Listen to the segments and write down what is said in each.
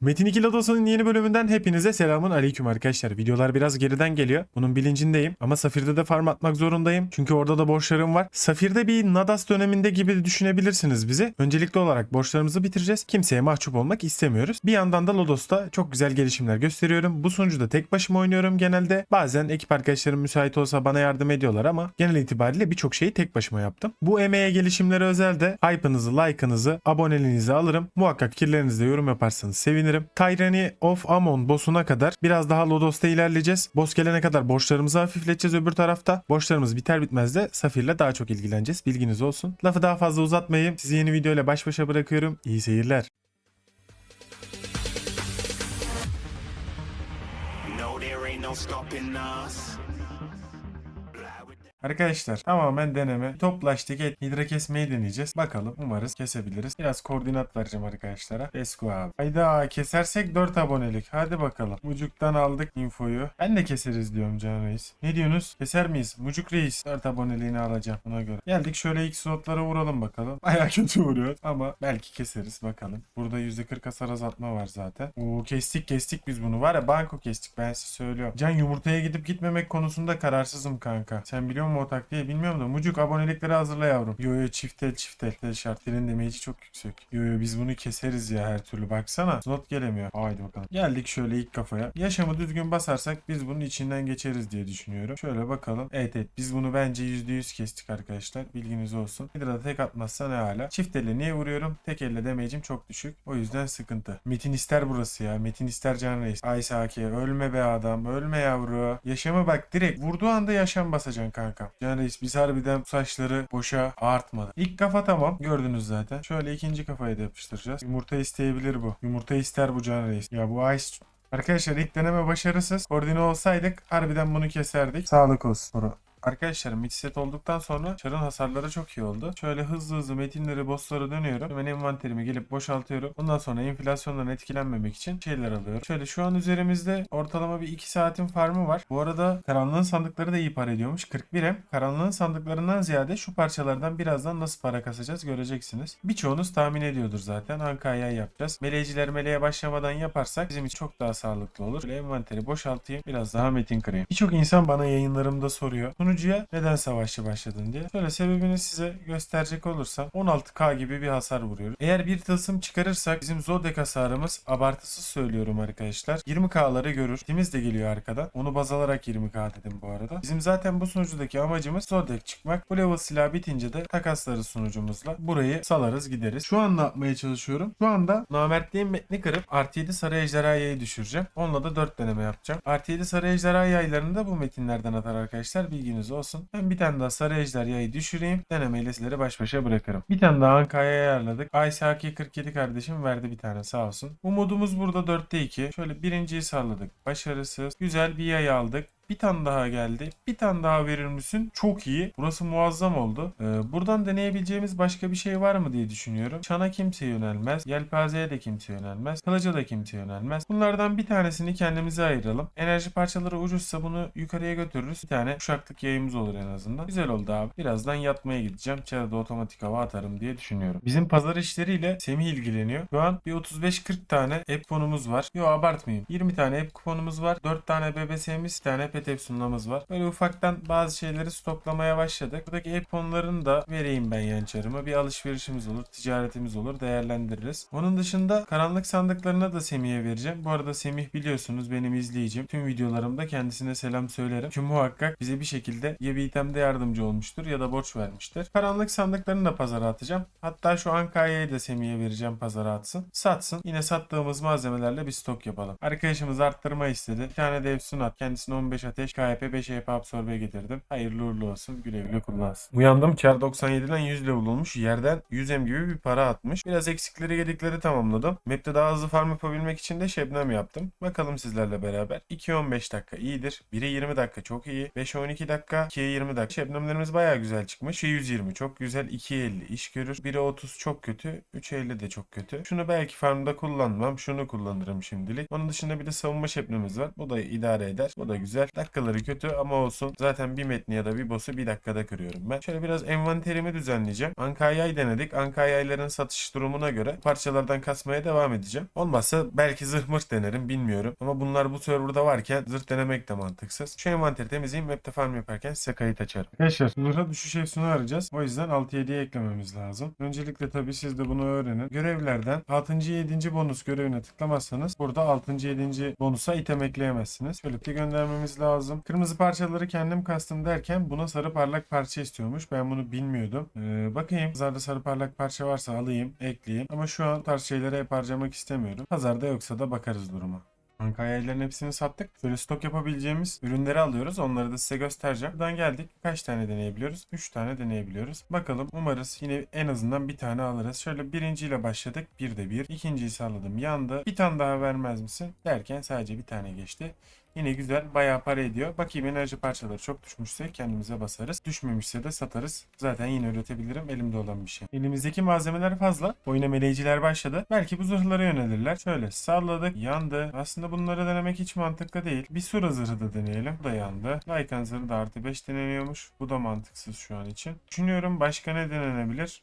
Metin 2 Lodos'un yeni bölümünden hepinize selamun aleyküm arkadaşlar. Videolar biraz geriden geliyor. Bunun bilincindeyim. Ama Safir'de de farm atmak zorundayım. Çünkü orada da borçlarım var. Safir'de bir Nadas döneminde gibi düşünebilirsiniz bizi. Öncelikli olarak borçlarımızı bitireceğiz. Kimseye mahcup olmak istemiyoruz. Bir yandan da Lodos'ta çok güzel gelişimler gösteriyorum. Bu sunucuda tek başıma oynuyorum genelde. Bazen ekip arkadaşlarım müsait olsa bana yardım ediyorlar ama genel itibariyle birçok şeyi tek başıma yaptım. Bu emeğe gelişimlere özel de hype'ınızı, like'ınızı, aboneliğinizi alırım. Muhakkak fikirlerinizde yorum yaparsanız sevinirim. Tyranny of Amon boss'una kadar biraz daha Lodos'ta ilerleyeceğiz. Boss gelene kadar borçlarımızı hafifleteceğiz öbür tarafta. Borçlarımız biter bitmez de Safir'le daha çok ilgileneceğiz. Bilginiz olsun. Lafı daha fazla uzatmayayım. Sizi yeni videoyla baş başa bırakıyorum. İyi seyirler. No, there ain't no. Arkadaşlar tamamen deneme. Toplaştık et. Hidra kesmeyi deneyeceğiz. Bakalım umarız kesebiliriz. Biraz koordinat vereceğim arkadaşlara. Esko abi. Hayda kesersek 4 abonelik. Hadi bakalım. Mucuk'tan aldık infoyu. Ben de keseriz diyorum Can Reis. Ne diyorsunuz? Keser miyiz? Mucuk Reis. 4 aboneliğini alacağım ona göre. Geldik şöyle ilk slotlara vuralım bakalım. Baya kötü vuruyor ama belki keseriz bakalım. Burada %40 hasar azaltma var zaten. Oo kestik kestik biz bunu. Var ya banko kestik ben size söylüyorum. Can yumurtaya gidip gitmemek konusunda kararsızım kanka. Sen biliyor musun o taktiği bilmiyorum da. Mucuk abonelikleri hazırla yavrum. Yo yo çiftel çiftel. Tel şart. Demeyici çok yüksek. Yo yo biz bunu keseriz ya her türlü. Baksana. Slot gelemiyor. Haydi bakalım. Geldik şöyle ilk kafaya. Yaşamı düzgün basarsak biz bunun içinden geçeriz diye düşünüyorum. Şöyle bakalım. Evet evet biz bunu bence %100 kestik arkadaşlar. Bilginiz olsun. Hidra da tek atmazsa ne hala. Çift elle niye vuruyorum? Tek elle demeyicim çok düşük. O yüzden sıkıntı. Metin ister burası ya. Metin ister Can Reis. Ay Saki ölme be adam. Ölme yavru. Yaşamı bak direkt vurduğu anda yaşam basacaksın kanka. Can Reis biz harbiden saçları boşa ağartmadı. İlk kafa tamam. Gördünüz zaten. Şöyle ikinci kafayı da yapıştıracağız. Yumurta isteyebilir bu. Yumurta ister bu Can Reis. Ya bu Ice Arkadaşlar ilk deneme başarısız. Koordine olsaydık harbiden bunu keserdik. Sağlık olsun. Bro. Arkadaşlar mid set olduktan sonra çarın hasarları çok iyi oldu. Şöyle hızlı hızlı metinleri, bosslara dönüyorum. Hemen envanterimi gelip boşaltıyorum. Ondan sonra enflasyondan etkilenmemek için şeyler alıyorum. Şöyle şu an üzerimizde ortalama bir 2 saatin farmı var. Bu arada karanlığın sandıkları da iyi para ediyormuş. 41 hem. Karanlığın sandıklarından ziyade şu parçalardan birazdan nasıl para kasacağız göreceksiniz. Birçoğunuz tahmin ediyordur zaten. Anka'ya yapacağız. Meleciler meleğe başlamadan yaparsak bizim için çok daha sağlıklı olur. Şöyle envanteri boşaltayım. Biraz daha metin kırayım. Birçok insan bana yayınlarımda soruyor. Sunucuya neden savaşçı başladın diye. Şöyle sebebini size gösterecek olursam 16k gibi bir hasar vuruyoruz. Eğer bir tılsım çıkarırsak bizim Zodek hasarımız abartısız söylüyorum arkadaşlar. 20k'ları görür. Timiz de geliyor arkadan. Onu baz alarak 20k dedim bu arada. Bizim zaten bu sunucudaki amacımız Zodek çıkmak. Bu level silah bitince de takaslarız sunucumuzla. Burayı salarız gideriz. Şu an ne yapmaya çalışıyorum? Şu anda namertliğin metni kırıp artı 7 sarı ejderha yayı düşüreceğim. Onunla da 4 deneme yapacağım. Artı 7 sarı ejderha yaylarını da bu metinlerden atar arkadaşlar. Bilginiz olsun. Ben bir tane daha sarı ejder yayı düşüreyim. Denemeyle sizleri baş başa bırakırım. Bir tane daha Anka'ya ayarladık. Ayşaki 47 kardeşim verdi bir tane sağ olsun. Umudumuz burada 4'te 2. Şöyle birinciyi salladık. Başarısız. Güzel bir yay aldık. Bir tane daha geldi. Bir tane daha verir misin? Çok iyi. Burası muazzam oldu. Ee, buradan deneyebileceğimiz başka bir şey var mı diye düşünüyorum. Çana kimse yönelmez. Yelpazeye de kimse yönelmez. Kılıca da kimse yönelmez. Bunlardan bir tanesini kendimize ayıralım. Enerji parçaları ucuzsa bunu yukarıya götürürüz. Bir tane uşaklık yayımız olur en azından. Güzel oldu abi. Birazdan yatmaya gideceğim. Çarada otomatik hava atarım diye düşünüyorum. Bizim pazar işleriyle Semih ilgileniyor. Şu an bir 35-40 tane app kuponumuz var. Yo abartmayayım. 20 tane app kuponumuz var. 4 tane BBS'miz, bir tane pet sunumumuz var. Böyle ufaktan bazı şeyleri stoklamaya başladık. Buradaki app konularını da vereyim ben yançarıma. Bir alışverişimiz olur, ticaretimiz olur, değerlendiririz. Onun dışında karanlık sandıklarına da Semih'e vereceğim. Bu arada Semih biliyorsunuz benim izleyicim. Tüm videolarımda kendisine selam söylerim. Çünkü muhakkak bize bir şekilde ya bir itemde yardımcı olmuştur ya da borç vermiştir. Karanlık sandıklarını da pazara atacağım. Hatta şu Anka'yı da Semih'e vereceğim pazara atsın. Satsın. Yine sattığımız malzemelerle bir stok yapalım. Arkadaşımız arttırma istedi. Bir tane de Efsun at. Kendisine 15 ateş KP 5 EP absorbe getirdim. Hayırlı uğurlu olsun. Güle güle kullansın. Uyandım. Kar 97'den 100 level olmuş. Yerden 100M gibi bir para atmış. Biraz eksikleri gedikleri tamamladım. Map'te daha hızlı farm yapabilmek için de Şebnem yaptım. Bakalım sizlerle beraber. 2-15 dakika iyidir. 1'e 20 dakika çok iyi. 5-12 dakika. 2'ye 20 dakika. Şebnemlerimiz bayağı güzel çıkmış. 3'e 120 çok güzel. 2'ye 50 iş görür. 1'e 30 çok kötü. 3'e 50 de çok kötü. Şunu belki farmda kullanmam. Şunu kullanırım şimdilik. Onun dışında bir de savunma şebnemiz var. Bu da idare eder. Bu da güzel. Dakikaları kötü ama olsun. Zaten bir metni ya da bir boss'u bir dakikada kırıyorum ben. Şöyle biraz envanterimi düzenleyeceğim. Ankayay denedik. Ankayayların satış durumuna göre parçalardan kasmaya devam edeceğim. Olmazsa belki zırh mırt denerim bilmiyorum. Ama bunlar bu serverda varken zırh denemek de mantıksız. Şu envanteri temizleyeyim. Map'te farm yaparken size kayıt açarım. Arkadaşlar zırha düşüş efsunu arayacağız. O yüzden 6-7'ye eklememiz lazım. Öncelikle tabii siz de bunu öğrenin. Görevlerden 6. 7. bonus görevine tıklamazsanız burada 6. 7. bonusa item ekleyemezsiniz. Şöyle bir göndermemiz lazım. Kırmızı parçaları kendim kastım derken buna sarı parlak parça istiyormuş. Ben bunu bilmiyordum. Ee, bakayım pazarda sarı parlak parça varsa alayım, ekleyeyim. Ama şu an tarz şeylere hep harcamak istemiyorum. Pazarda yoksa da bakarız duruma. Banka ayarlarının hepsini sattık. Böyle stok yapabileceğimiz ürünleri alıyoruz. Onları da size göstereceğim. Buradan geldik. Kaç tane deneyebiliyoruz? 3 tane deneyebiliyoruz. Bakalım umarız yine en azından bir tane alırız. Şöyle birinciyle başladık. Bir de bir. İkinciyi salladım. Yandı. Bir tane daha vermez misin? Derken sadece bir tane geçti. Yine güzel. Bayağı para ediyor. Bakayım enerji parçaları çok düşmüşse kendimize basarız. Düşmemişse de satarız. Zaten yine üretebilirim. Elimde olan bir şey. Elimizdeki malzemeler fazla. Oyuna meleyciler başladı. Belki bu zırhlara yönelirler. Şöyle salladık. Yandı. Aslında bunları denemek hiç mantıklı değil. Bir sura zırhı da deneyelim. Bu da yandı. Lycan zırhı da artı 5 deneniyormuş. Bu da mantıksız şu an için. Düşünüyorum başka ne denenebilir?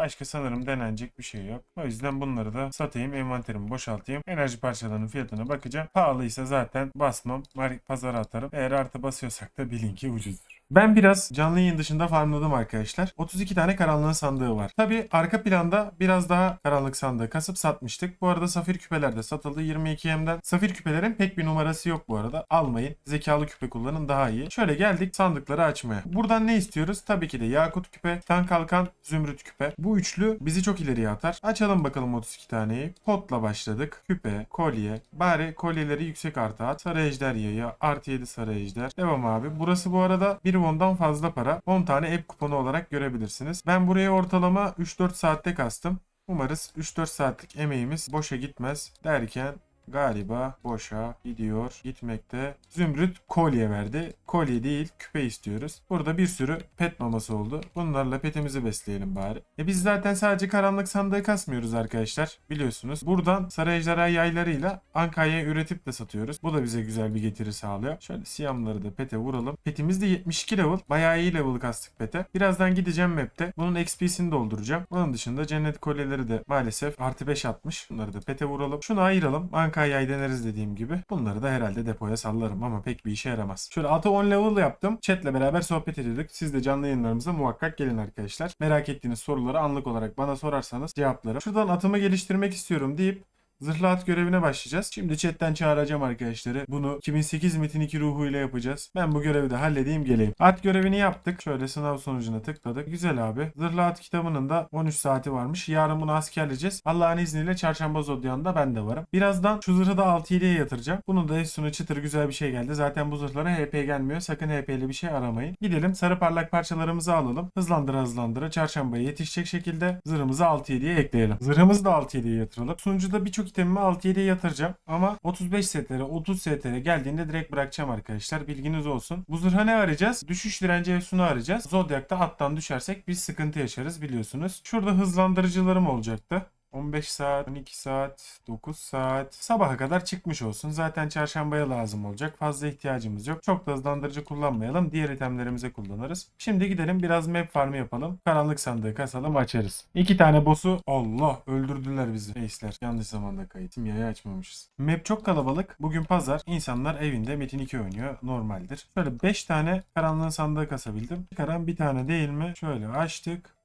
Başka sanırım denenecek bir şey yok. O yüzden bunları da satayım, envanterimi boşaltayım. Enerji parçalarının fiyatına bakacağım. Pahalıysa zaten basmam, pazara atarım. Eğer artı basıyorsak da bilin ki ucuzdur. Ben biraz canlı yayın dışında farmladım arkadaşlar. 32 tane karanlığın sandığı var. Tabi arka planda biraz daha karanlık sandığı kasıp satmıştık. Bu arada safir küpeler de satıldı 22M'den. Safir küpelerin pek bir numarası yok bu arada. Almayın. Zekalı küpe kullanın daha iyi. Şöyle geldik sandıkları açmaya. Buradan ne istiyoruz? Tabii ki de yakut küpe, tan kalkan, zümrüt küpe. Bu üçlü bizi çok ileriye atar. Açalım bakalım 32 taneyi. Potla başladık. Küpe, kolye. Bari kolyeleri yüksek artı at. Sarı ejder yayı. Artı 7 sarı ejder. Devam abi. Burası bu arada bir won'dan fazla para. 10 tane app kuponu olarak görebilirsiniz. Ben buraya ortalama 3-4 saatte kastım. Umarız 3-4 saatlik emeğimiz boşa gitmez derken galiba boşa gidiyor gitmekte. Zümrüt kolye verdi. Kolye değil küpe istiyoruz. Burada bir sürü pet maması oldu. Bunlarla petimizi besleyelim bari. E biz zaten sadece karanlık sandığı kasmıyoruz arkadaşlar. Biliyorsunuz. Buradan sarı ejderha yaylarıyla Anka'ya üretip de satıyoruz. Bu da bize güzel bir getiri sağlıyor. Şöyle siyamları da pete vuralım. Petimiz de 72 level. Bayağı iyi level kastık pete. Birazdan gideceğim map'te. Bunun XP'sini dolduracağım. Onun dışında cennet kolyeleri de maalesef artı 5 atmış. Bunları da pete vuralım. Şunu ayıralım. Anka yay deneriz dediğim gibi. Bunları da herhalde depoya sallarım ama pek bir işe yaramaz. Şöyle atı 10 level yaptım. Chat'le beraber sohbet ediyorduk. Siz de canlı yayınlarımıza muhakkak gelin arkadaşlar. Merak ettiğiniz soruları anlık olarak bana sorarsanız cevaplarım. Şuradan atımı geliştirmek istiyorum deyip Zırhlı at görevine başlayacağız. Şimdi chatten çağıracağım arkadaşları. Bunu 2008 Metin 2 ruhuyla yapacağız. Ben bu görevi de halledeyim geleyim. At görevini yaptık. Şöyle sınav sonucuna tıkladık. Güzel abi. Zırhlı at kitabının da 13 saati varmış. Yarın bunu askerleyeceğiz. Allah'ın izniyle çarşamba zodyanında ben de varım. Birazdan şu zırhı da 6-7'ye yatıracağım. Bunun da üstüne çıtır güzel bir şey geldi. Zaten bu zırhlara HP gelmiyor. Sakın HP'li bir şey aramayın. Gidelim sarı parlak parçalarımızı alalım. Hızlandıra hızlandıra çarşambaya yetişecek şekilde zırhımızı 6-7'ye ekleyelim. Zırhımızı da 6-7'ye yatıralım. Sunucuda birçok itemimi 6-7'ye yatıracağım. Ama 35 setlere 30 setlere geldiğinde direkt bırakacağım arkadaşlar. Bilginiz olsun. Bu zırha ne arayacağız? Düşüş direnci efsunu arayacağız. Zodyak'ta attan düşersek biz sıkıntı yaşarız biliyorsunuz. Şurada hızlandırıcılarım olacaktı. 15 saat, 12 saat, 9 saat sabaha kadar çıkmış olsun. Zaten çarşambaya lazım olacak. Fazla ihtiyacımız yok. Çok da hızlandırıcı kullanmayalım. Diğer itemlerimize kullanırız. Şimdi gidelim biraz map farmı yapalım. Karanlık sandığı kasalım açarız. İki tane boss'u Allah öldürdüler bizi. Face'ler. Yanlış zamanda kayıt. Simyayı açmamışız. Map çok kalabalık. Bugün pazar. İnsanlar evinde Metin 2 oynuyor. Normaldir. Şöyle 5 tane karanlığın sandığı kasabildim. Çıkaran bir tane değil mi? Şöyle açtık.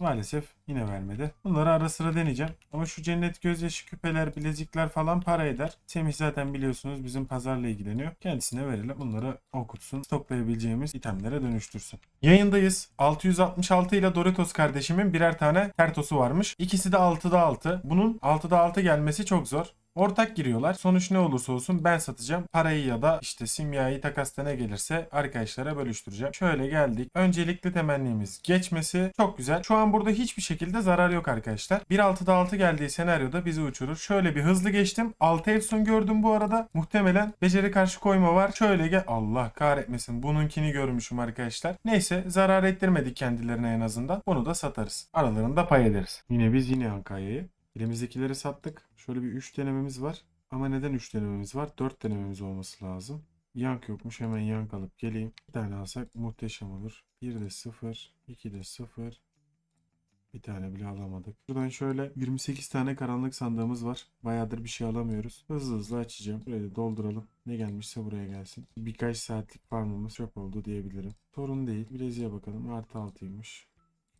Maalesef yine vermedi. Bunları ara sıra deneyeceğim. Ama şu cennet gözyaşı küpeler, bilezikler falan para eder. Semih zaten biliyorsunuz bizim pazarla ilgileniyor. Kendisine verelim. Bunları okutsun. Stoklayabileceğimiz itemlere dönüştürsün. Yayındayız. 666 ile Doritos kardeşimin birer tane tertosu varmış. İkisi de 6'da 6. Bunun 6'da 6 gelmesi çok zor. Ortak giriyorlar. Sonuç ne olursa olsun ben satacağım. Parayı ya da işte simyayı takasta ne gelirse arkadaşlara bölüştüreceğim. Şöyle geldik. Öncelikli temennimiz geçmesi. Çok güzel. Şu an burada hiçbir şekilde zarar yok arkadaşlar. 1.6'da 6 geldiği senaryoda bizi uçurur. Şöyle bir hızlı geçtim. 6 Efsun gördüm bu arada. Muhtemelen beceri karşı koyma var. Şöyle gel. Allah kahretmesin. Bununkini görmüşüm arkadaşlar. Neyse zarar ettirmedik kendilerine en azından. Bunu da satarız. Aralarında pay ederiz. Yine biz yine Ankarya'yı. Elimizdekileri sattık. Şöyle bir 3 denememiz var. Ama neden 3 denememiz var? 4 denememiz olması lazım. Yank yokmuş hemen yank alıp geleyim. Bir tane alsak muhteşem olur. 1 de 0, 2 de 0. Bir tane bile alamadık. Buradan şöyle 28 tane karanlık sandığımız var. Bayağıdır bir şey alamıyoruz. Hızlı hızlı açacağım. Burayı da dolduralım. Ne gelmişse buraya gelsin. Birkaç saatlik farmımız çok oldu diyebilirim. Sorun değil. Bileziğe bakalım. Artı 6'ymış.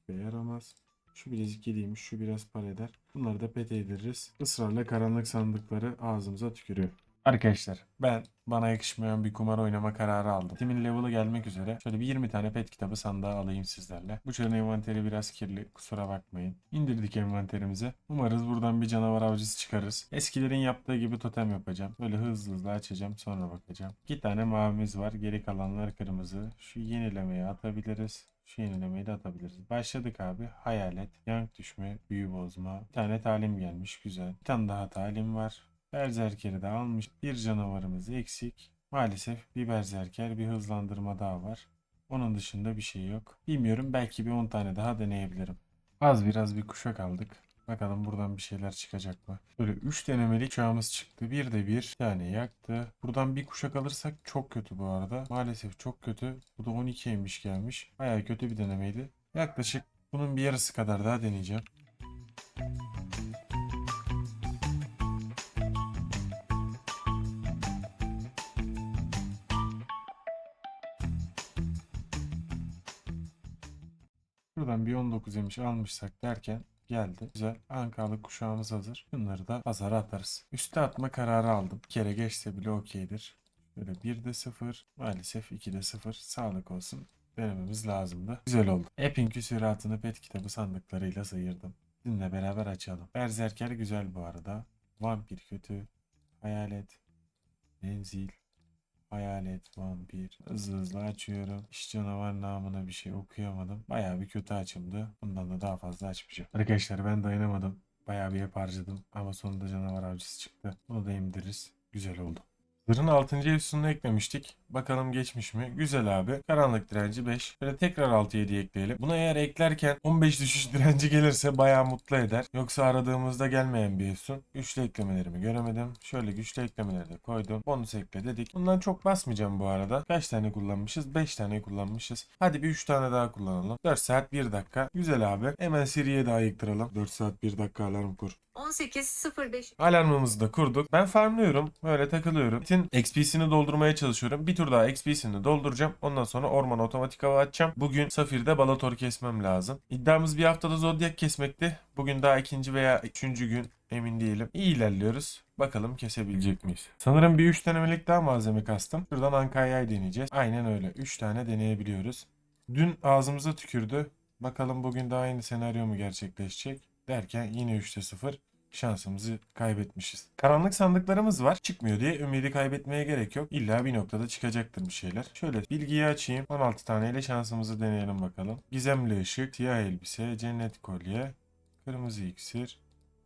Ve yaramaz. Şu bilezik 7'ymiş. Şu biraz para eder. Bunları da pet yediririz. Israrla karanlık sandıkları ağzımıza tükürüyor. Arkadaşlar ben bana yakışmayan bir kumar oynama kararı aldım. Timin level'ı gelmek üzere. Şöyle bir 20 tane pet kitabı sandığa alayım sizlerle. Bu çarın envanteri biraz kirli kusura bakmayın. İndirdik envanterimize. Umarız buradan bir canavar avcısı çıkarız. Eskilerin yaptığı gibi totem yapacağım. Böyle hızlı hızlı açacağım sonra bakacağım. İki tane mavimiz var. Geri kalanlar kırmızı. Şu yenilemeyi atabiliriz. Şu yenilemeyi de atabiliriz. Başladık abi. Hayalet, yank düşme, büyü bozma. Bir tane talim gelmiş. Güzel. Bir tane daha talim var. Berzerker'i de almış. Bir canavarımız eksik. Maalesef bir berzerker bir hızlandırma daha var. Onun dışında bir şey yok. Bilmiyorum belki bir 10 tane daha deneyebilirim. Az biraz bir kuşak aldık. Bakalım buradan bir şeyler çıkacak mı? Böyle 3 denemelik çağımız çıktı. Bir de bir tane yaktı. Buradan bir kuşak alırsak çok kötü bu arada. Maalesef çok kötü. Bu da 12'ymiş gelmiş. Baya kötü bir denemeydi. Yaklaşık bunun bir yarısı kadar daha deneyeceğim. Buradan bir 19 yemiş almışsak derken geldi. Güzel. Ankalı kuşağımız hazır. Bunları da pazara atarız. Üste atma kararı aldım. Bir kere geçse bile okeydir. Böyle 1'de 0. Maalesef 2'de 0. Sağlık olsun. Denememiz lazımdı. Güzel oldu. App'in küsuratını pet kitabı sandıklarıyla sıyırdım. Sizinle beraber açalım. Berzerker güzel bu arada. Vampir kötü. Hayalet. Menzil. Hayalet, vampir. Hızlı hızlı açıyorum. İş canavar namına bir şey okuyamadım. Bayağı bir kötü açımdı. Bundan da daha fazla açmayacağım. Arkadaşlar ben dayanamadım. Bayağı bir hep harcadım. Ama sonunda canavar avcısı çıktı. Onu da indiririz. Güzel oldu. Zırhın 6. efsununu eklemiştik. Bakalım geçmiş mi? Güzel abi. Karanlık direnci 5. Böyle tekrar 6-7 ekleyelim. Buna eğer eklerken 15 düşüş direnci gelirse bayağı mutlu eder. Yoksa aradığımızda gelmeyen bir efsun. Güçlü eklemelerimi göremedim. Şöyle güçlü eklemeleri de koydum. Bonus ekle dedik. Bundan çok basmayacağım bu arada. Kaç tane kullanmışız? 5 tane kullanmışız. Hadi bir 3 tane daha kullanalım. 4 saat 1 dakika. Güzel abi. Hemen seriye daha yıktıralım. 4 saat 1 dakika alarm kur. 18.05 Alarmımızı da kurduk. Ben farmlıyorum. Böyle takılıyorum. Bitin XP'sini doldurmaya çalışıyorum. Bir tur daha XP'sini dolduracağım. Ondan sonra orman otomatik hava açacağım. Bugün Safir'de Balator kesmem lazım. İddiamız bir haftada Zodiac kesmekti. Bugün daha ikinci veya üçüncü gün emin değilim. İyi ilerliyoruz. Bakalım kesebilecek miyiz? Sanırım bir 3 denemelik daha malzeme kastım. Şuradan Ankaya'yı deneyeceğiz. Aynen öyle. 3 tane deneyebiliyoruz. Dün ağzımıza tükürdü. Bakalım bugün daha aynı senaryo mu gerçekleşecek? Derken yine 3'te 0 şansımızı kaybetmişiz. Karanlık sandıklarımız var. Çıkmıyor diye ümidi kaybetmeye gerek yok. İlla bir noktada çıkacaktır bir şeyler. Şöyle bilgiyi açayım. 16 taneyle şansımızı deneyelim bakalım. Gizemli ışık, siyah elbise, cennet kolye, kırmızı iksir,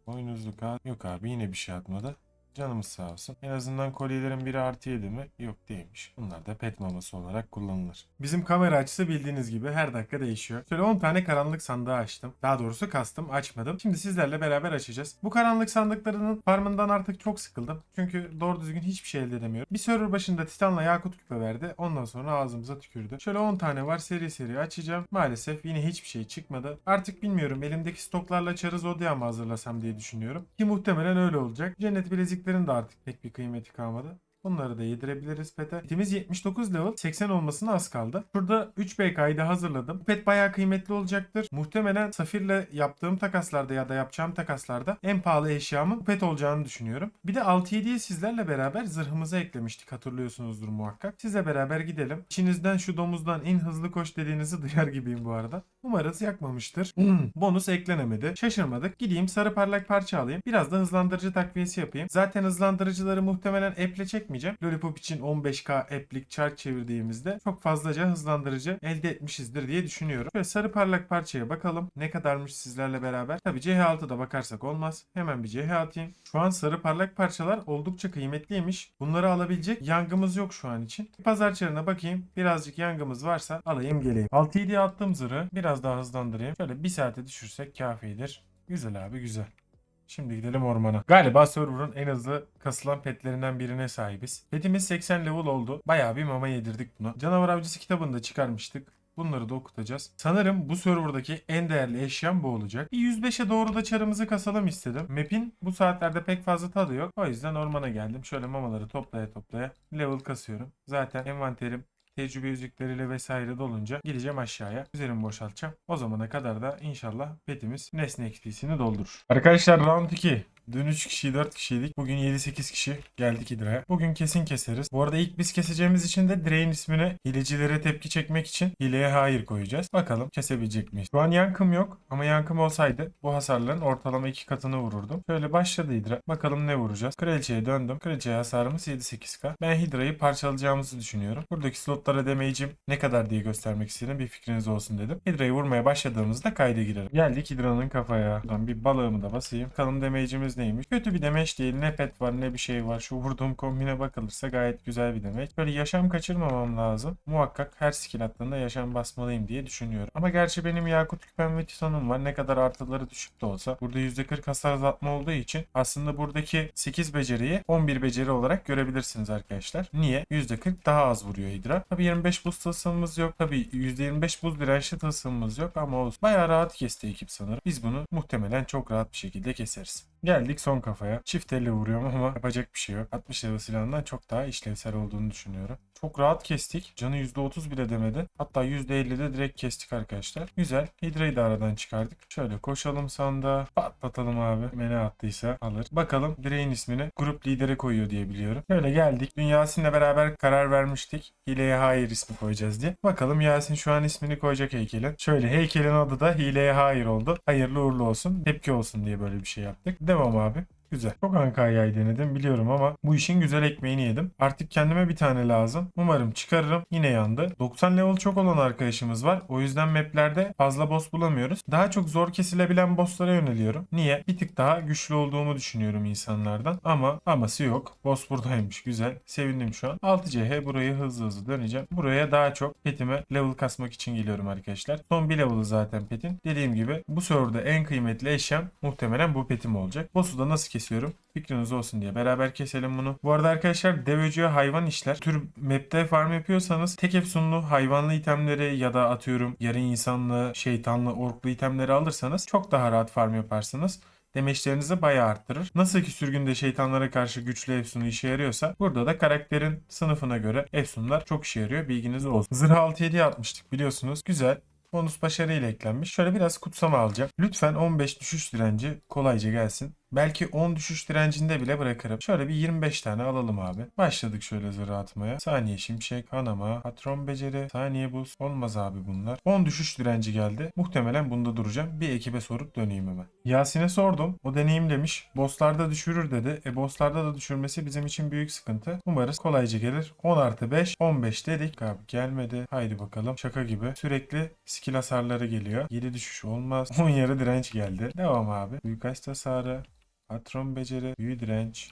boynuzlu kağıt. Yok abi yine bir şey atmadı. Canımız sağ olsun. En azından kolyelerin biri artı 7 mi? Yok değilmiş. Bunlar da pet maması olarak kullanılır. Bizim kamera açısı bildiğiniz gibi her dakika değişiyor. Şöyle 10 tane karanlık sandığı açtım. Daha doğrusu kastım açmadım. Şimdi sizlerle beraber açacağız. Bu karanlık sandıklarının farmından artık çok sıkıldım. Çünkü doğru düzgün hiçbir şey elde edemiyorum. Bir server başında Titan'la Yakut küpe verdi. Ondan sonra ağzımıza tükürdü. Şöyle 10 tane var seri seri açacağım. Maalesef yine hiçbir şey çıkmadı. Artık bilmiyorum elimdeki stoklarla Çarı Zodya mı hazırlasam diye düşünüyorum. Ki muhtemelen öyle olacak. Cennet bileziklerin de artık pek bir kıymeti kalmadı. Bunları da yedirebiliriz pete. Petimiz 79 level. 80 olmasına az kaldı. Burada 3 BK'yı da hazırladım. Bu pet bayağı kıymetli olacaktır. Muhtemelen Safir'le yaptığım takaslarda ya da yapacağım takaslarda en pahalı eşyamın bu pet olacağını düşünüyorum. Bir de 6-7'ye sizlerle beraber zırhımızı eklemiştik. Hatırlıyorsunuzdur muhakkak. Sizle beraber gidelim. İçinizden şu domuzdan in hızlı koş dediğinizi duyar gibiyim bu arada. Umarız yakmamıştır. Bonus eklenemedi. Şaşırmadık. Gideyim sarı parlak parça alayım. Biraz da hızlandırıcı takviyesi yapayım. Zaten hızlandırıcıları muhtemelen app'le çekmeyeceğim. Lollipop için 15k app'lik çark çevirdiğimizde çok fazlaca hızlandırıcı elde etmişizdir diye düşünüyorum. Şöyle sarı parlak parçaya bakalım. Ne kadarmış sizlerle beraber. Tabi CH6'da bakarsak olmaz. Hemen bir CH atayım. Şu an sarı parlak parçalar oldukça kıymetliymiş. Bunları alabilecek yangımız yok şu an için. Pazar çarına bakayım. Birazcık yangımız varsa alayım geleyim. 6-7'ye attım zırhı. Biraz daha hızlandırayım. Şöyle bir saate düşürsek kafidir. Güzel abi güzel. Şimdi gidelim ormana. Galiba server'ın en hızlı kasılan petlerinden birine sahibiz. Petimiz 80 level oldu. Bayağı bir mama yedirdik buna. Canavar Avcısı kitabını da çıkarmıştık. Bunları da okutacağız. Sanırım bu serverdaki en değerli eşyam bu olacak. Bir 105'e doğru da çarımızı kasalım istedim. Map'in bu saatlerde pek fazla tadı yok. O yüzden ormana geldim. Şöyle mamaları toplaya toplaya level kasıyorum. Zaten envanterim tecrübe yüzükleriyle vesaire dolunca gideceğim aşağıya. Üzerimi boşaltacağım. O zamana kadar da inşallah petimiz nesne XP'sini doldurur. Arkadaşlar round 2. Dün 3 kişi 4 kişiydik. Bugün 7-8 kişi geldik Hidra'ya. Bugün kesin keseriz. Bu arada ilk biz keseceğimiz için de Drain ismine hilecilere tepki çekmek için hileye hayır koyacağız. Bakalım kesebilecek miyiz? Şu an yankım yok ama yankım olsaydı bu hasarların ortalama 2 katını vururdum. Şöyle başladı Hidra. Bakalım ne vuracağız? Kraliçeye döndüm. Kraliçeye hasarımız 7-8k. Ben Hidra'yı parçalayacağımızı düşünüyorum. Buradaki slotlara damage'im ne kadar diye göstermek istedim. Bir fikriniz olsun dedim. Hidra'yı vurmaya başladığımızda kayda girelim. Geldik Hidra'nın kafaya. Buradan bir balığımı da basayım. Bakalım damage'imiz neymiş? Kötü bir damage değil. Ne pet var ne bir şey var. Şu vurduğum kombine bakılırsa gayet güzel bir damage. Böyle yaşam kaçırmamam lazım. Muhakkak her skill attığında yaşam basmalıyım diye düşünüyorum. Ama gerçi benim Yakut Küpem ve Titan'ım var. Ne kadar artıları düşük de olsa. Burada %40 hasar azaltma olduğu için aslında buradaki 8 beceriyi 11 beceri olarak görebilirsiniz arkadaşlar. Niye? %40 daha az vuruyor Hydra. Tabi 25 buz tılsımımız yok. Tabi %25 buz dirençli tılsımımız yok ama olsun. Bayağı rahat kesti ekip sanırım. Biz bunu muhtemelen çok rahat bir şekilde keseriz. Geldik son kafaya. Çift elle vuruyorum ama yapacak bir şey yok. 60 level silahından çok daha işlevsel olduğunu düşünüyorum. Çok rahat kestik. Canı %30 bile demedi. Hatta %50'de direkt kestik arkadaşlar. Güzel. Hidra'yı da aradan çıkardık. Şöyle koşalım sanda. Patlatalım abi. Mene attıysa alır. Bakalım Drain ismini grup lideri koyuyor diye biliyorum. Şöyle geldik. Dün Yasin'le beraber karar vermiştik. Hileye hayır ismi koyacağız diye. Bakalım Yasin şu an ismini koyacak heykelin. Şöyle heykelin adı da hileye hayır oldu. Hayırlı uğurlu olsun. Tepki olsun diye böyle bir şey yaptık. Devam abi. Güzel. Çok Anka'yı denedim biliyorum ama bu işin güzel ekmeğini yedim. Artık kendime bir tane lazım. Umarım çıkarırım. Yine yandı. 90 level çok olan arkadaşımız var. O yüzden maplerde fazla boss bulamıyoruz. Daha çok zor kesilebilen bosslara yöneliyorum. Niye? Bir tık daha güçlü olduğumu düşünüyorum insanlardan. Ama aması yok. Boss buradaymış. Güzel. Sevindim şu an. 6CH burayı hızlı hızlı döneceğim. Buraya daha çok petime level kasmak için geliyorum arkadaşlar. Son bir level'ı zaten petin. Dediğim gibi bu serverda en kıymetli eşyam muhtemelen bu petim olacak. Boss'u da nasıl kesiyorum? Fikriniz olsun diye beraber keselim bunu. Bu arada arkadaşlar dev hayvan işler. Tür map'te farm yapıyorsanız tek efsunlu hayvanlı itemleri ya da atıyorum yarı insanlı, şeytanlı, orklu itemleri alırsanız çok daha rahat farm yaparsınız demeçlerinizi bayağı arttırır. Nasıl ki sürgünde şeytanlara karşı güçlü efsunu işe yarıyorsa burada da karakterin sınıfına göre efsunlar çok işe yarıyor bilginiz olsun. Zırh 6-7 atmıştık biliyorsunuz. Güzel. Bonus başarıyla eklenmiş. Şöyle biraz kutsama alacağım. Lütfen 15 düşüş direnci kolayca gelsin. Belki 10 düşüş direncinde bile bırakırım. Şöyle bir 25 tane alalım abi. Başladık şöyle zırh atmaya. Saniye şimşek, kanama, patron beceri, saniye buz. Olmaz abi bunlar. 10 düşüş direnci geldi. Muhtemelen bunda duracağım. Bir ekibe sorup döneyim hemen. Yasin'e sordum. O deneyim demiş. Bosslarda düşürür dedi. E bosslarda da düşürmesi bizim için büyük sıkıntı. Umarız kolayca gelir. 10 artı 5, 15 dedik. Abi gelmedi. Haydi bakalım. Şaka gibi. Sürekli skill hasarları geliyor. 7 düşüş olmaz. 10 yarı direnç geldi. Devam abi. Suikast hasarı. Patron beceri, büyü direnç,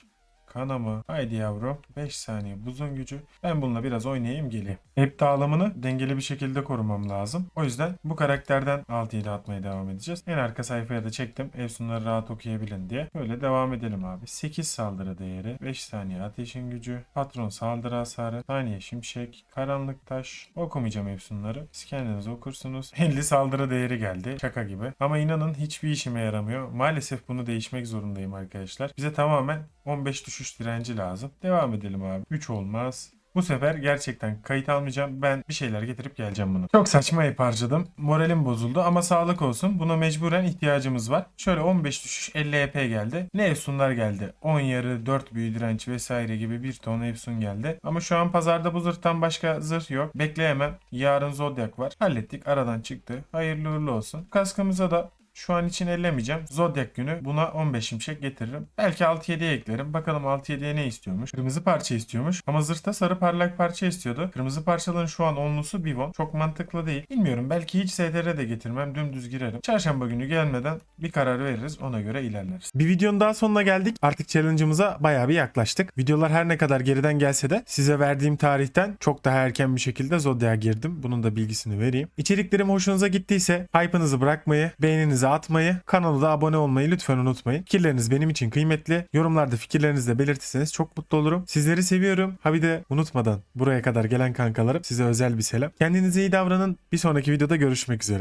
kanama. Haydi yavrum. 5 saniye buzun gücü. Ben bununla biraz oynayayım geleyim. Hep dağılımını dengeli bir şekilde korumam lazım. O yüzden bu karakterden 6-7 atmaya devam edeceğiz. En arka sayfaya da çektim. Efsunları rahat okuyabilin diye. Böyle devam edelim abi. 8 saldırı değeri. 5 saniye ateşin gücü. Patron saldırı hasarı. Saniye şimşek. Karanlık taş. Okumayacağım efsunları. Siz kendiniz okursunuz. 50 saldırı değeri geldi. Şaka gibi. Ama inanın hiçbir işime yaramıyor. Maalesef bunu değişmek zorundayım arkadaşlar. Bize tamamen 15 düşüş direnci lazım. Devam edelim abi. 3 olmaz. Bu sefer gerçekten kayıt almayacağım. Ben bir şeyler getirip geleceğim bunu. Çok saçma ip harcadım. Moralim bozuldu ama sağlık olsun. Buna mecburen ihtiyacımız var. Şöyle 15 düşüş 50 EP geldi. Ne efsunlar geldi? 10 yarı, 4 büyü direnç vesaire gibi bir ton efsun geldi. Ama şu an pazarda bu zırhtan başka zırh yok. Bekleyemem. Yarın Zodiac var. Hallettik. Aradan çıktı. Hayırlı uğurlu olsun. Kaskımıza da şu an için ellemeyeceğim. Zodiac günü buna 15 şimşek getiririm. Belki 6-7'ye eklerim. Bakalım 6-7'ye ne istiyormuş. Kırmızı parça istiyormuş. Ama zırhta sarı parlak parça istiyordu. Kırmızı parçaların şu an onlusu Bivon. Çok mantıklı değil. Bilmiyorum belki hiç STR de getirmem. Dümdüz girerim. Çarşamba günü gelmeden bir karar veririz. Ona göre ilerleriz. Bir videonun daha sonuna geldik. Artık challenge'ımıza bayağı bir yaklaştık. Videolar her ne kadar geriden gelse de size verdiğim tarihten çok daha erken bir şekilde Zodiac'a girdim. Bunun da bilgisini vereyim. İçeriklerim hoşunuza gittiyse hype'ınızı bırakmayı, beğeninizi Fikirlerinizi atmayı, kanala da abone olmayı lütfen unutmayın. Fikirleriniz benim için kıymetli. Yorumlarda fikirlerinizi de belirtirseniz çok mutlu olurum. Sizleri seviyorum. Ha bir de unutmadan buraya kadar gelen kankalarım size özel bir selam. Kendinize iyi davranın. Bir sonraki videoda görüşmek üzere.